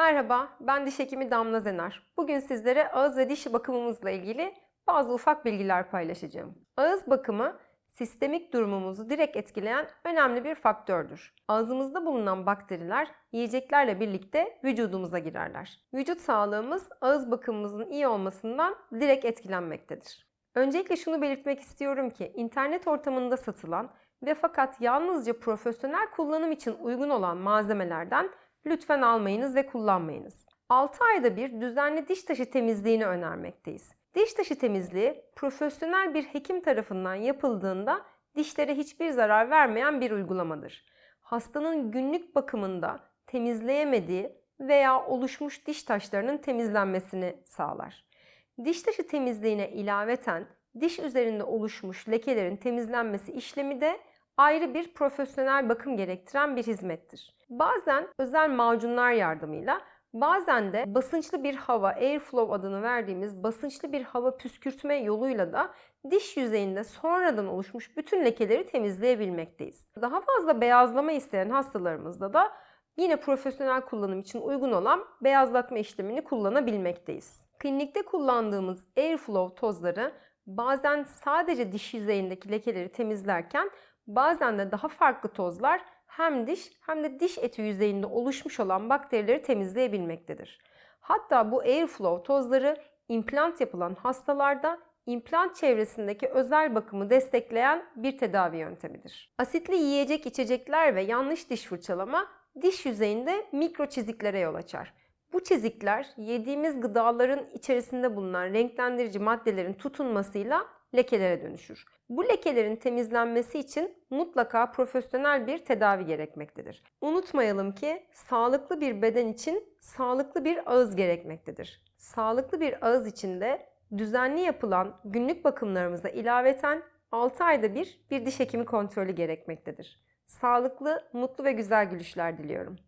Merhaba, ben diş hekimi Damla Zener. Bugün sizlere ağız ve diş bakımımızla ilgili bazı ufak bilgiler paylaşacağım. Ağız bakımı sistemik durumumuzu direkt etkileyen önemli bir faktördür. Ağzımızda bulunan bakteriler yiyeceklerle birlikte vücudumuza girerler. Vücut sağlığımız ağız bakımımızın iyi olmasından direkt etkilenmektedir. Öncelikle şunu belirtmek istiyorum ki internet ortamında satılan ve fakat yalnızca profesyonel kullanım için uygun olan malzemelerden lütfen almayınız ve kullanmayınız. 6 ayda bir düzenli diş taşı temizliğini önermekteyiz. Diş taşı temizliği profesyonel bir hekim tarafından yapıldığında dişlere hiçbir zarar vermeyen bir uygulamadır. Hastanın günlük bakımında temizleyemediği veya oluşmuş diş taşlarının temizlenmesini sağlar. Diş taşı temizliğine ilaveten diş üzerinde oluşmuş lekelerin temizlenmesi işlemi de ayrı bir profesyonel bakım gerektiren bir hizmettir. Bazen özel macunlar yardımıyla Bazen de basınçlı bir hava, airflow adını verdiğimiz basınçlı bir hava püskürtme yoluyla da diş yüzeyinde sonradan oluşmuş bütün lekeleri temizleyebilmekteyiz. Daha fazla beyazlama isteyen hastalarımızda da yine profesyonel kullanım için uygun olan beyazlatma işlemini kullanabilmekteyiz. Klinikte kullandığımız airflow tozları bazen sadece diş yüzeyindeki lekeleri temizlerken bazen de daha farklı tozlar hem diş hem de diş eti yüzeyinde oluşmuş olan bakterileri temizleyebilmektedir. Hatta bu airflow tozları implant yapılan hastalarda implant çevresindeki özel bakımı destekleyen bir tedavi yöntemidir. Asitli yiyecek içecekler ve yanlış diş fırçalama diş yüzeyinde mikro çiziklere yol açar. Bu çizikler yediğimiz gıdaların içerisinde bulunan renklendirici maddelerin tutunmasıyla lekelere dönüşür. Bu lekelerin temizlenmesi için mutlaka profesyonel bir tedavi gerekmektedir. Unutmayalım ki sağlıklı bir beden için sağlıklı bir ağız gerekmektedir. Sağlıklı bir ağız için de düzenli yapılan günlük bakımlarımıza ilaveten 6 ayda bir bir diş hekimi kontrolü gerekmektedir. Sağlıklı, mutlu ve güzel gülüşler diliyorum.